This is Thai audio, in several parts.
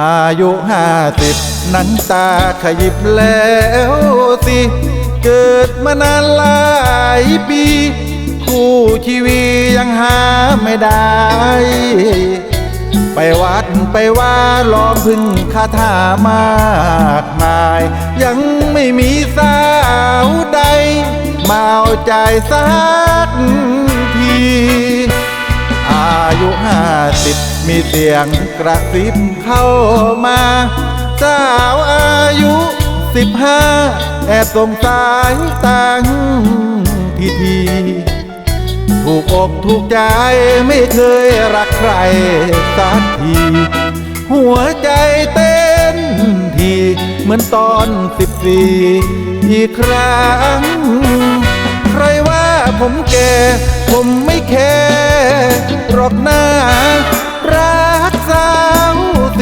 อายุห้าสิบนั้นตาขยิบแล้วสิ เกิดมานานหลายปี คู่ชีวิยังหาไม่ได้ ไปวัดไปว่าล้อมพึ่งคาถามากมาย ยังไม่มีสาวใด มาเอาใจสักที อายุห้าสิบ มีเสียงกระซิบเข้ามา สาวอายุสิบห้าแอบสงสายตังทีทีถูกอกถูกใจไม่เคยรักใครสักที หัวใจเต้นทีเหมือนตอนสิบสี่อีกครั้ง ใครว่าผมแก่ ผมไม่แคร์หรอกหน้า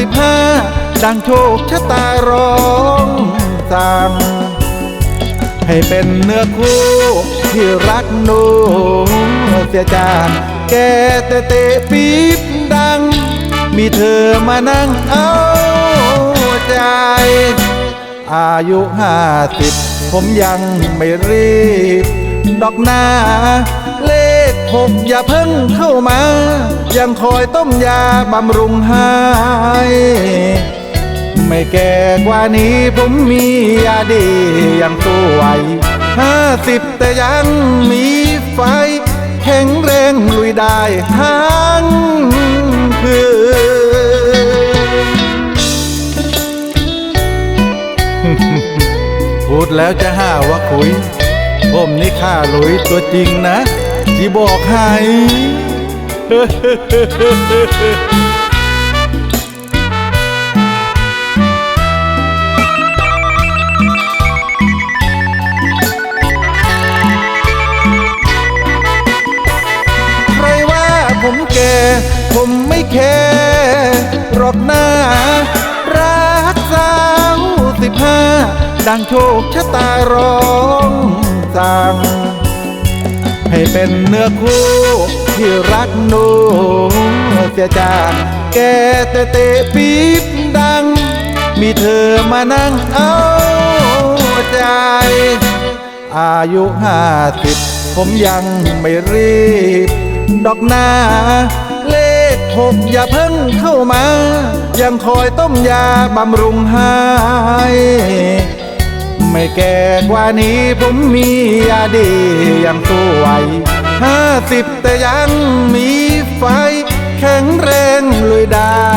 สิบห้าดังโชคชะตาร้องสั่งให้เป็นเนื้อคู่ที่รักหนูเสียจางแกแต่เตะปี๊บดัง มีเธอมานั่งเอาใจ อายุห้าสิบผมยังไม่รีบ ดอกหน้า เลขหกอย่าเพิ่งเข้ามา ยังคอยต้มยาบำรุงห้ไม่ แก่กว่านี้ผมมียาดียังตัวไหวห้าสิบแต่ยังมีไฟ แข็งแรงลุยได้ทั้งคืนพูดแล้วจะห้าว่าคุย ผมนี่ข้าลุยตัวจริงนะที่บอกให้ แคร์หรอกหน้า รักสาวสิบห้าดังโชคชะตาร้องสั่งให้เป็นเนื้อคู่ที่รักหนูเสียจากแกแต่เตะปี๊บดัง มีเธอมานั่งเอาใจ อายุห้าสิบผมยังไม่รีบ ดอกหน้า หกอย่าเพิ่งเข้ามา ยังคอยต้มยาบำรุงหาย ไม่แก่กว่านี้ผมมียาดียังตัวไหวห้าสิบแต่ยังมีไฟ แข็งแรงเลยได้